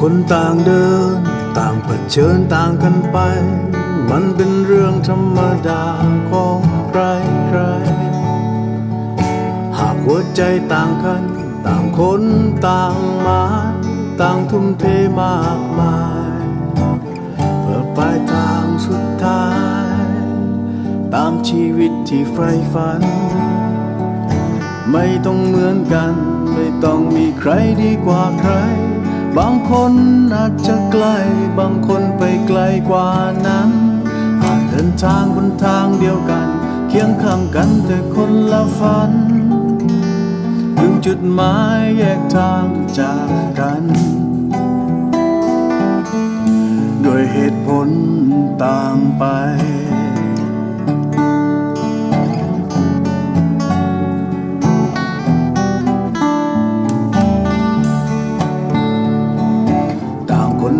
คนต่างเดิน ต่างเผชิญต่างกันไป มันเป็นเรื่องธรรมดาของใครใครหากหัวใจต่างกัน ต่างคนต่างมาต่างทุ่มเทมากมายเพื่อปลายทางสุดท้าย ตามชีวิตที่ใฝ่ฝัน ไม่ต้องเหมือนกัน ไม่ต้องมีใครดีกว่าใคร บางคนอาจจะไกล บางคนไปไกลกว่านั้น อาจเดินทางบนทางเดียวกัน เคียงข้างกันแต่คนละฝัน ถึงจุดหมายแยกทางจากกัน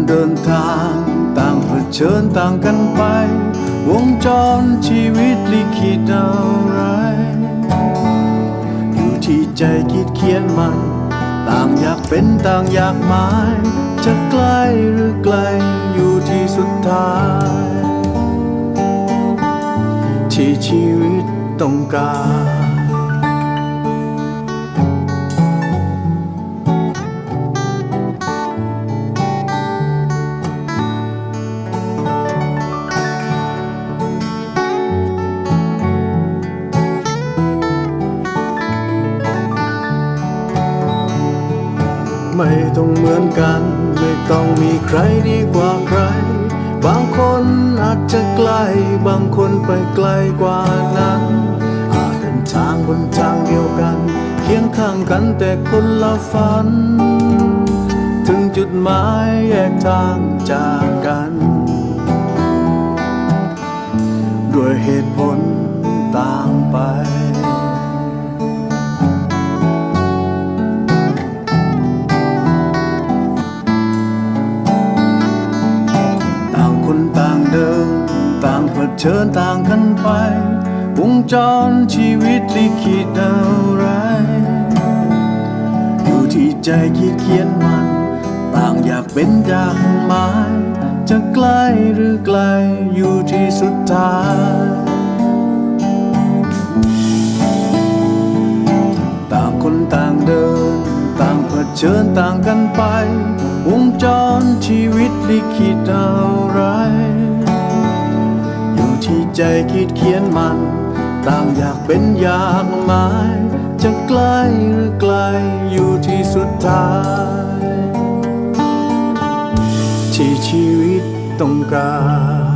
เดินทางต่างเผชิญต่างกันไป วงจรชีวิตลิขิตอะไรอยู่ที่ใจคิดเขียนมัน ต่างอยากเป็นต่างอยากหมาย จะใกล้หรือไกลอยู่ที่สุดท้าย ที่ชีวิตต้องการ ไม่ต้องเหมือนกัน ไม่ต้องมีใครดีกว่าใคร บางคนอาจจะไกล้ บางคนไปไกลกว่านั้น อาจเดินทางบนทางเดียวกัน เคียงข้างกันแต่คนละฝัน ถึงจุดหมายแยกทางจากกัน ด้วยเหตุผล เผชิญต่างกันไปวงจรชีวิตลิขิตอะไรอยู่ที่ใจคิดเขียนมัน ต่างอยากเป็นอยากหมายจะใกล้หรือไกลอยู่ที่สุดท้ายต่างคนต่างเดิน ต่างเผชิญต่างกันไปวงจรชีวิตลิขิตอะไร ใจคิดเขียนมัน ต่างอยากเป็นอยากหมายจะใกล้หรือไกลอยู่ที่สุดท้าย ที่ชีวิตต้องการ